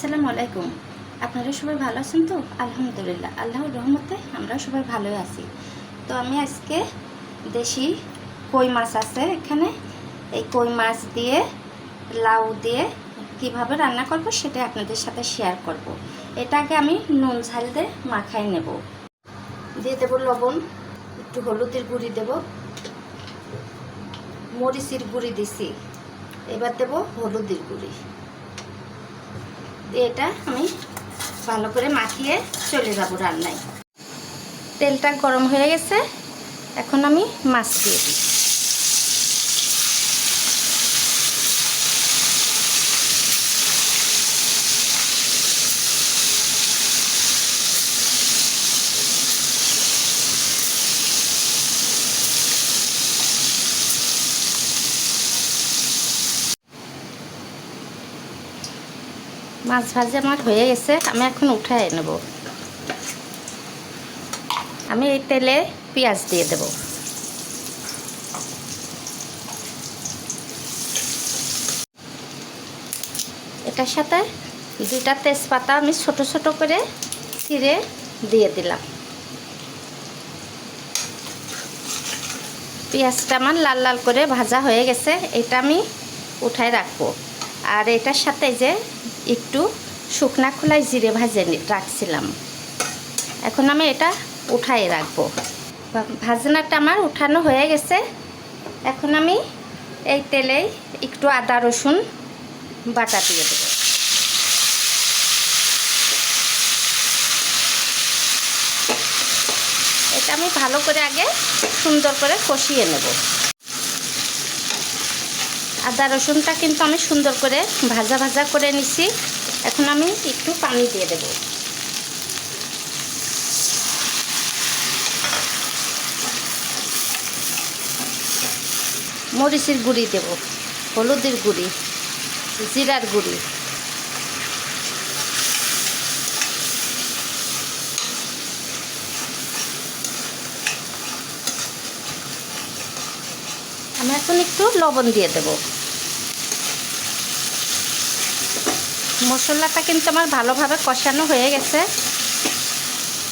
আসসালামু আলাইকুম। আপনারা সবাই ভালো আছেন তো? আলহামদুলিল্লাহ। আল্লাহর রহমতে আমরা সবাই ভালোই আছি। তো আমি আজকে দেশি কই মাছ আছে এখানে। এই কই মাছ দিয়ে, লাউ দিয়ে কীভাবে রান্না করব সেটা আপনাদের সাথে শেয়ার করব। এটাকে আমি নুন ঝাল দিয়ে মাখাই নেব। দিয়ে দেবো লবণ, একটু হলুদের গুঁড়ি দেব। মরিচের গুঁড়ি দিছি। এবার দেবো হলুদের গুঁড়ি। এটা আমি ভালো করে মাখিয়ে চলে যাব রান্নায়। তেলটা গরম হয়ে গেছে, এখন আমি মাছ দিয়ে দিই মাছ ভাজি আমার হয়ে গেছে, আমি এখন উঠায় নেব। আমি এই তেলে পেঁয়াজ দিয়ে দেব। এটার সাথে দুইটা তেজপাতা আমি ছোট ছোট করে ছিঁড়ে দিয়ে দিলাম। পেঁয়াজটা আমার লাল লাল করে ভাজা হয়ে গেছে, এটা আমি উঠায় রাখব। আর এটার সাথে যে একটু শুকনা খোলায় জিরে ভাজে রাখছিলাম। এখন আমি এটা উঠাই রাখব। ভাজনাটা আমার উঠানো হয়ে গেছে। এখন আমি এই তেলেই একটু আদা, রসুন বাটা দিয়ে দেবো। এটা আমি ভালো করে আগে সুন্দর করে কষিয়ে নেব। আদা রসুনটা কিন্তু আমি সুন্দর করে ভাজা ভাজা করে নিছি। এখন আমি একটু পানি দিয়ে দেব। মরিচের গুঁড়ি দেব, হলুদের গুঁড়ি, জিরার গুঁড়ি। আমি এখন একটু লবণ দিয়ে দেব। মশলাটা কিন্তু আমার ভালোভাবে কষানো হয়ে গেছে।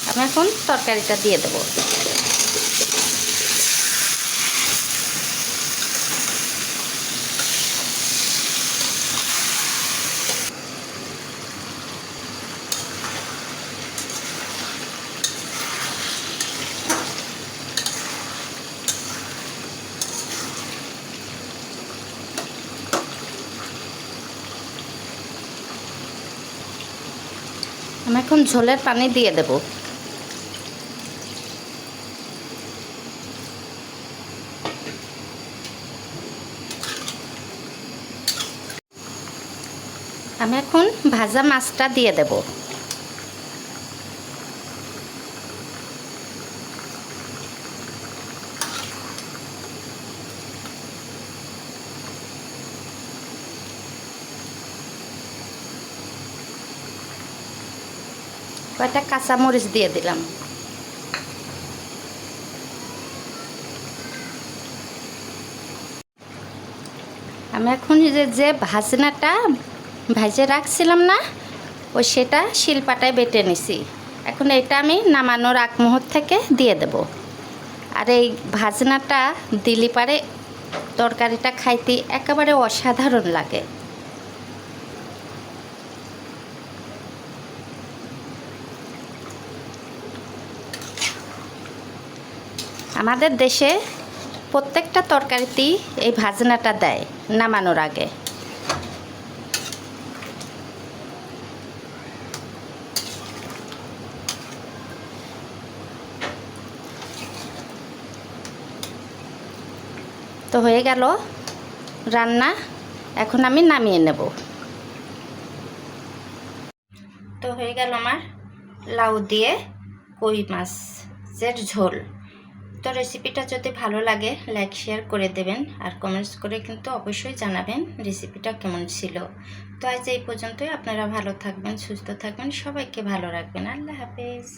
আমি এখন তরকারিটা দিয়ে দেব। আমি এখন ঝোলের পানি দিয়ে দেব। আমি এখন ভাজা মাছটা দিয়ে দেব। কয়টা কাঁচামরিচ দিয়ে দিলাম। আমি এখন যে যে ভাজনাটা ভাজে রাখছিলাম না ও সেটা শিলপাটায় বেটে নিছি। এখন এটা আমি নামানোর আগ মুহূর্ত থেকে দিয়ে দেব। আর এই ভাজনাটা দিলি পারে, তরকারিটা খাইতে একেবারে অসাধারণ লাগে। আমাদের দেশে প্রত্যেকটা তরকারিতেই এই ভাজনাটা দেয় নামানোর আগে। তো হয়ে গেল রান্না, এখন আমি নামিয়ে নেব। তো হয়ে গেল আমার লাউ দিয়ে কই মাছের ঝোল। তো রেসিপিটা যদি ভালো লাগে লাইক শেয়ার করে দেবেন। আর কমেন্টস করে কিন্তু অবশ্যই জানাবেন রেসিপিটা কেমন ছিল। তো আজ এই পর্যন্তই। আপনারা ভালো থাকবেন, সুস্থ থাকবেন। সবাইকে ভালো রাখবেন। আল্লাহ হাফেজ।